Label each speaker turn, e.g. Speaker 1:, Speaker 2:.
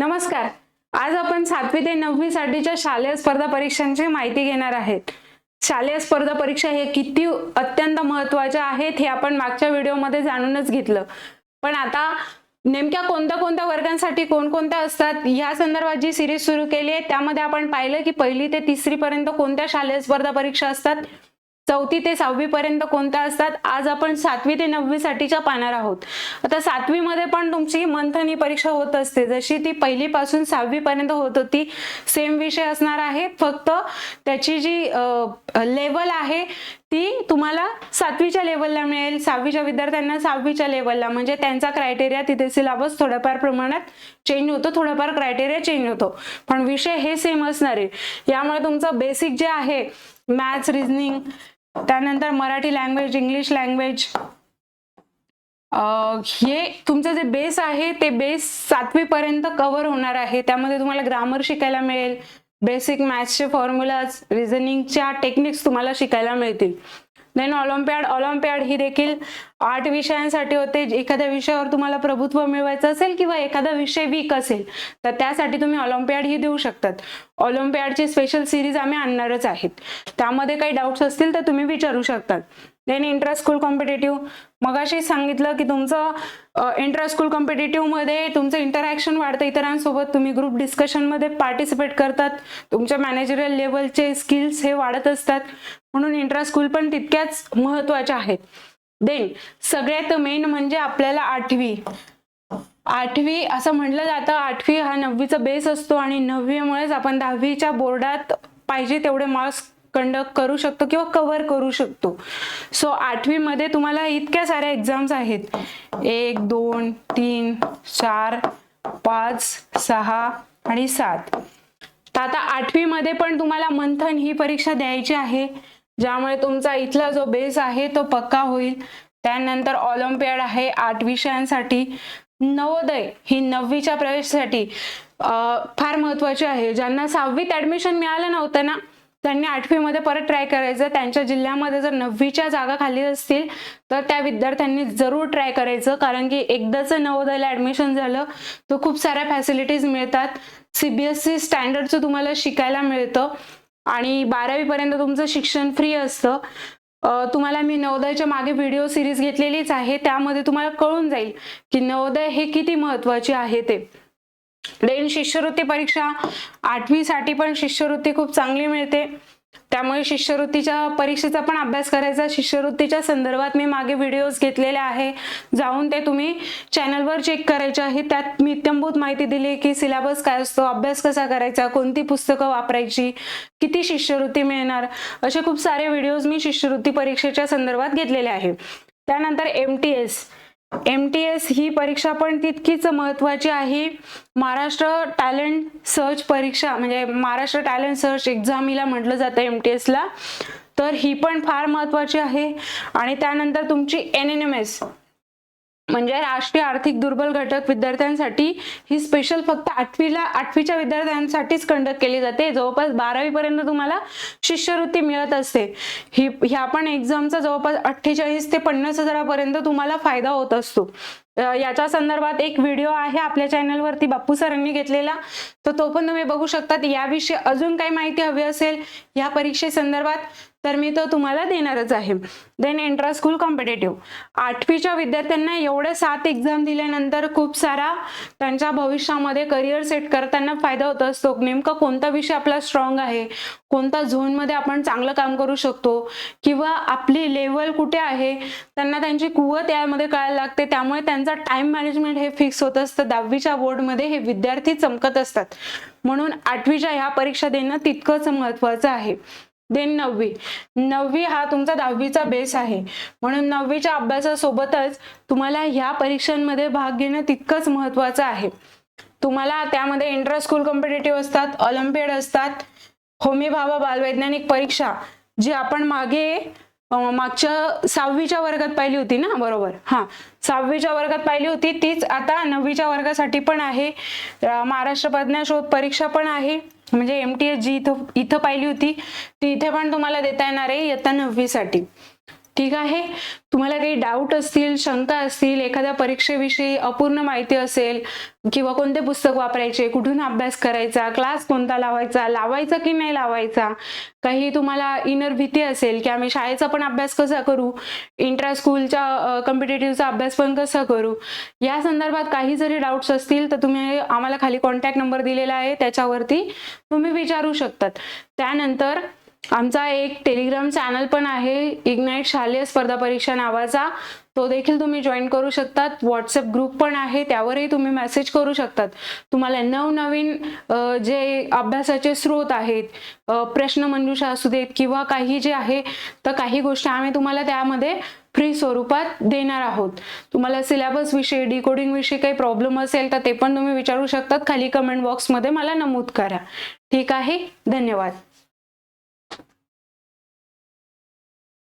Speaker 1: नमस्कार. आज आपण सातवी ते नववी साठीच्या शालेय स्पर्धा परीक्षांची माहिती घेणार आहेत. शालेय स्पर्धा परीक्षा हे किती अत्यंत महत्त्वाच्या आहेत हे आपण मागच्या व्हिडिओमध्ये जाणूनच घेतलं. पण आता नेमक्या कोणत्या कोणत्या वर्गांसाठी कोणकोणत्या असतात या संदर्भात जी सिरीज सुरू केली आहे त्यामध्ये आपण पाहिलं की पहिली ते तिसरी पर्यंत कोणत्या शालेय स्पर्धा परीक्षा असतात. चौथी ते सहावी पर्यंत कोणत्या असतात? आज आपण सातवी ते नववी साठीच्या पाहणार आहोत. आता सातवी मध्ये पण तुमची मंथनी परीक्षा होत असते. जशी ती पहिली पासून सहावी पर्यंत होत होती सेम विषय असणार आहे. फक्त त्याची जी लेवल आहे ती तुम्हाला सातवीच्या लेवलला मिळेल. सहावीच्या विद्यार्थ्यांना सहावीच्या लेवलला म्हणजे त्यांचा क्रायटेरिया तिथे सिलेबस थोड्याफार प्रमाणात चेंज होतो. थोडाफार क्रायटेरिया चेंज होतो. पण विषय हे सेम असणार आहे. यामुळे तुमचं बेसिक जे आहे मॅथ्स रिझनिंग त्यानंतर मराठी लँग्वेज इंग्लिश लँग्वेज हे तुमचं जे बेस आहे ते बेस सातवीपर्यंत कव्हर होणार आहे. त्यामध्ये तुम्हाला ग्रामर शिकायला मिळेल बेसिक मॅथ्सचे फॉर्म्युलाज रिझनिंगच्या टेक्निक्स तुम्हाला शिकायला मिळतील. देन ऑलिम्पियाड ऑलिम्पियाड ही देखील आठ विषयांसाठी होते. एखाद्या विषयावर तुम्हाला प्रभुत्व मिळवायचं असेल किंवा एखादा विषय वीक असेल तर त्यासाठी तुम्ही ऑलिम्पियाड ही देऊ शकतात. ऑलिम्पियाडची स्पेशल सिरीज आम्ही आणणारच आहेत. त्यामध्ये काही डाऊट्स असतील तर तुम्ही विचारू शकतात. देन इंट्रा स्कूल कॉम्पिटेटिव्ह मगाशी सांगितलं की तुमचं इंट्रा स्कूल कॉम्पिटेटिव्हमध्ये तुमचं इंटरॅक्शन वाढतं. इतरांसोबत तुम्ही ग्रुप डिस्कशनमध्ये पार्टिसिपेट करतात. तुमच्या मॅनेजरियल लेवलचे स्किल्स हे वाढत असतात. म्हणून इंट्रा स्कूल पण तितक्याच महत्त्वाच्या आहेत. देन सगळ्यात मेन म्हणजे आपल्याला आठवी. आठवी असं म्हटलं जातं आठवी हा नववीचा बेस असतो आणि नववीमुळेच आपण दहावीच्या बोर्डात पाहिजे तेवढे मार्क्स कंडक्ट करू शकतो किंवा कव्हर करू शकतो. सो आठवीमध्ये तुम्हाला इतक्या साऱ्या एक्झाम्स आहेत. एक दोन तीन चार पाच सहा आणि सात. तर आता आठवीमध्ये पण तुम्हाला मंथन ही परीक्षा द्यायची आहे. ज्यामुळे तुमचा इथला जो बेस आहे तो पक्का होईल. त्यानंतर ऑलिम्पियाड आहे आठ विषयांसाठी नवोदय ही नववीच्या प्रवेशासाठी फार महत्वाची आहे. ज्यांना सहावीत ऍडमिशन मिळालं नव्हतं ना त्यांनी आठवीमध्ये परत ट्राय करायचं. त्यांच्या जिल्ह्यामध्ये जर नववीच्या जागा खाली असतील तर त्या विद्यार्थ्यांनी जरूर ट्राय करायचं. कारण की एकदाच नवोदयला ऍडमिशन झालं तर खूप साऱ्या फॅसिलिटीज मिळतात. सीबीएसई स्टँडर्डचं तुम्हाला शिकायला मिळतं. आणि बारावीपर्यंत तुमचं शिक्षण फ्री असतं. तुम्हाला मी नवोदयच्या मागे व्हिडिओ सिरीज घेतलेलीच आहे. त्यामध्ये तुम्हाला कळून जाईल की नवोदय हे किती महत्त्वाचे आहे ते. देन शिष्यवृत्ती परीक्षा आठवीसाठी पण शिष्यवृत्ती खूप चांगली मिळते. त्यामुळे शिष्यवृत्तीच्या परीक्षेचा पण अभ्यास करायचा. शिष्यवृत्तीच्या संदर्भात मी मागे व्हिडिओज घेतलेले आहे. जाऊन ते तुम्ही चॅनलवर चेक करायचे आहे. त्यात मी इत्यंभूत माहिती दिली की सिलेबस काय असतो अभ्यास कसा करायचा कोणती पुस्तकं वापरायची किती शिष्यवृत्ती मिळणार असे खूप सारे व्हिडिओज मी शिष्यवृत्ती परीक्षेच्या संदर्भात घेतलेले आहे. त्यानंतर M T S M T S ही परीक्षा पण तितकीच महत्वाची आहे. महाराष्ट्र टॅलेंट सर्च परीक्षा म्हणजे महाराष्ट्र टॅलेंट सर्च एक्झाम हिला म्हटलं जातं एम टी एसला तर ही पण फार महत्वाची आहे. आणि त्यानंतर तुमची एन एन एम एस म्हणजे राष्ट्रीय आर्थिक दुर्बल घटक विद्यार्थ्यांसाठी ही स्पेशल फक्त आठवीला आठवीच्या विद्यार्थ्यांसाठीच कंडक्ट केली जाते. जवळपास बारावी पर्यंत तुम्हाला शिष्यवृत्ती मिळत असते. ही ह्या पण एक्झामचा जवळपास अठ्ठेचाळीस ते पन्नास हजारापर्यंत तुम्हाला फायदा होत असतो. याच्या संदर्भात एक व्हिडिओ आहे आपल्या चॅनलवरती बापू सरांनी घेतलेला. तर तो पण तुम्ही बघू शकतात. याविषयी अजून काही माहिती हवी असेल या परीक्षेसंदर्भात तर मी तो तुम्हाला देणारच आहे. देन एंट्रा स्कूल कॉम्पिटेटिव्ह आठवीच्या विद्यार्थ्यांना एवढे सात एक्झाम दिल्यानंतर खूप सारा त्यांच्या भविष्यामध्ये करिअर सेट करताना फायदा होत असतो. नेमका कोणता विषय आपला स्ट्रॉंग आहे? कोणता झोनमध्ये आपण चांगलं काम करू शकतो किंवा आपली लेवल कुठे आहे त्यांना त्यांची कुवत यामध्ये कळायला लागते. त्यामुळे त्यांचा टाइम मॅनेजमेंट हे फिक्स होत असतं. दहावीच्या बोर्डमध्ये हे विद्यार्थी चमकत असतात. म्हणून आठवीच्या ह्या परीक्षा देणं तितकंच महत्वाचं आहे. देन नववी. नववी हा तुमचा दहावीचा बेस आहे. म्हणून नववीच्या अभ्यासासोबतच तुम्हाला ह्या परीक्षांमध्ये भाग घेणं तितकंच महत्वाचं आहे. तुम्हाला त्यामध्ये इंटर स्कूल कॉम्पिटेटिव्ह असतात ऑलिम्पियड असतात होमी भावा बालवैज्ञानिक परीक्षा जी आपण मागे मागच्या सहावीच्या वर्गात पाहिली होती ना? बरोबर. हां. सहावीच्या वर्गात पाहिली होती. तीच आता नववीच्या वर्गासाठी पण आहे. महाराष्ट्र प्रज्ञाशोध परीक्षा पण आहे. म्हणजे एम टी एस जी इथं इथं पाहिली होती. ती इथे पण तुम्हाला देता येणार आहे. इयत्ता नववीसाठी. ठीक आहे? तुम्हाला काही डाऊट असतील शंका असतील एखाद्या परीक्षेविषयी अपूर्ण माहिती असेल किंवा कोणते पुस्तक वापरायचे कुठून अभ्यास करायचा क्लास कोणता लावायचा लावायचा की नाही लावायचा काही तुम्हाला इनर भीती असेल की आम्ही शाळेचा पण अभ्यास कसा करू? इंट्रा स्कूलच्या कॉम्पिटेटिव्हचा अभ्यास पण कसा करू? या संदर्भात काही जरी डाऊट्स असतील तर तुम्ही आम्हाला खाली कॉन्टॅक्ट नंबर दिलेला आहे. त्याच्यावरती तुम्ही विचारू शकतात. त्यानंतर आमचा एक टेलिग्राम चॅनल पण आहे इग्नाईट शालेय स्पर्धा परीक्षा नावाचा. तो देखील तुम्ही जॉईन करू शकतात. व्हॉट्सअप ग्रुप पण आहे त्यावरही तुम्ही मेसेज करू शकतात. तुम्हाला नवनवीन जे अभ्यासाचे स्रोत आहेत अ, प्रश्नमंजुषा असू देत किंवा काही जे आहे तर काही गोष्टी आम्ही तुम्हाला त्यामध्ये फ्री स्वरूपात देणार आहोत. तुम्हाला सिलेबस विषयी डिकोडिंग विषयी काही प्रॉब्लेम असेल तर ते पण तुम्ही विचारू शकतात. खाली कमेंट बॉक्समध्ये मला नमूद करा. ठीक आहे? धन्यवाद.